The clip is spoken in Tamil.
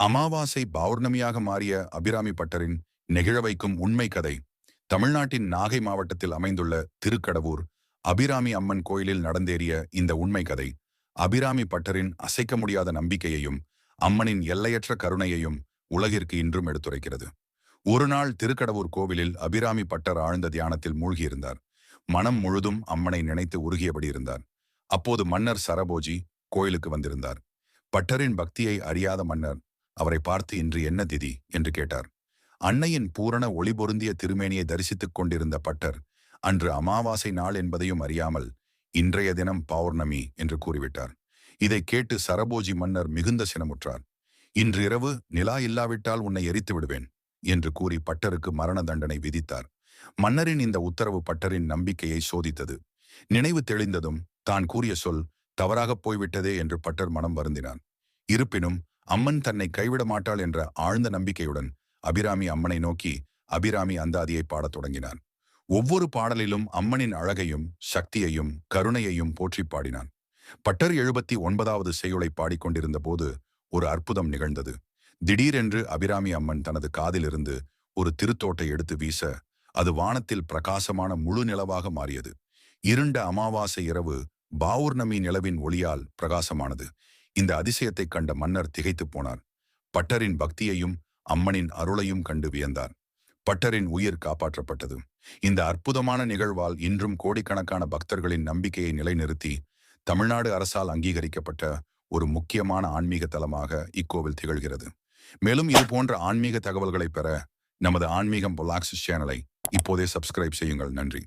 அமாவாசை பௌர்ணமியாக மாறிய அபிராமி பட்டரின் நெகிழ வைக்கும் உண்மை கதை தமிழ்நாட்டின் நாகை மாவட்டத்தில் அமைந்துள்ள திருக்கடவூர் அபிராமி அம்மன் கோயிலில் நடந்தேறிய இந்த உண்மை கதை. அபிராமி பட்டரின் அசைக்க முடியாத நம்பிக்கையையும் அம்மனின் எல்லையற்ற கருணையையும் உலகிற்கு இன்றும் எடுத்துரைக்கிறது. ஒரு நாள் திருக்கடவூர் கோவிலில் அபிராமி பட்டர் ஆழ்ந்த தியானத்தில் மூழ்கியிருந்தார். மனம் முழுதும் அம்மனை நினைத்து உருகியபடி இருந்தார். அப்போது மன்னர் சரபோஜி கோயிலுக்கு வந்திருந்தார். பட்டரின் பக்தியை அறியாத மன்னர் அவரை பார்த்து இன்று என்ன திதி? என்று கேட்டார். அன்னையின் பூரண ஒளிபொருந்திய திருமேனியை தரிசித்துக் கொண்டிருந்த பட்டர் அன்று அமாவாசை நாள் என்பதையும் அறியாமல் இன்றைய தினம் பௌர்ணமி என்று கூறிவிட்டார். இதை கேட்டு சரபோஜி மன்னர் மிகுந்த சினமுற்றார். இன்று இரவு நிலா இல்லாவிட்டால் உன்னை எரித்து விடுவேன் என்று கூறி பட்டருக்கு மரண தண்டனை விதித்தார். மன்னரின் இந்த உத்தரவு பட்டரின் நம்பிக்கையை சோதித்தது. நினைவு தெளிந்ததும் தான் கூறிய சொல் தவறாகப் போய்விட்டதே என்று பட்டர் மனம் வருந்தினான் இருப்பினும் அம்மன் தன்னை கைவிட மாட்டாள் என்ற ஆழ்ந்த நம்பிக்கையுடன் அபிராமி அம்மனை நோக்கி அபிராமி அந்தாதியை பாடத் தொடங்கினான். ஒவ்வொரு பாடலிலும் அம்மனின் அழகையும் சக்தியையும் கருணையையும் போற்றி பாடினான். பட்டர் எழுபத்தி ஒன்பதாவது செய்யுளை பாடிக்கொண்டிருந்த போது ஒரு அற்புதம் நிகழ்ந்தது. திடீரென்று அபிராமி அம்மன் தனது காதிலிருந்து ஒரு திருத்தோட்டை எடுத்து வீச அது வானத்தில் பிரகாசமான முழு நிலவாக மாறியது. இருண்ட அமாவாசை இரவு பாவுர்ணமி நிலவின் ஒளியால் பிரகாசமானது. இந்த அதிசயத்தைக் கண்ட மன்னர் திகைத்துப் போனார். பட்டரின் பக்தியையும் அம்மனின் அருளையும் கண்டு வியந்தார். பட்டரின் உயிர் காப்பாற்றப்பட்டது. இந்த அற்புதமான நிகழ்வால் இன்றும் கோடிக்கணக்கான பக்தர்களின் நம்பிக்கையை நிலைநிறுத்தி தமிழ்நாடு அரசால் அங்கீகரிக்கப்பட்ட ஒரு முக்கியமான ஆன்மீக தலமாக இக்கோவில் திகழ்கிறது. மேலும் இது போன்ற ஆன்மீக தகவல்களை பெற நமது ஆன்மீகம் பொலாக்சிஸ் சேனலை இப்போதே சப்ஸ்கிரைப் செய்யுங்கள். நன்றி.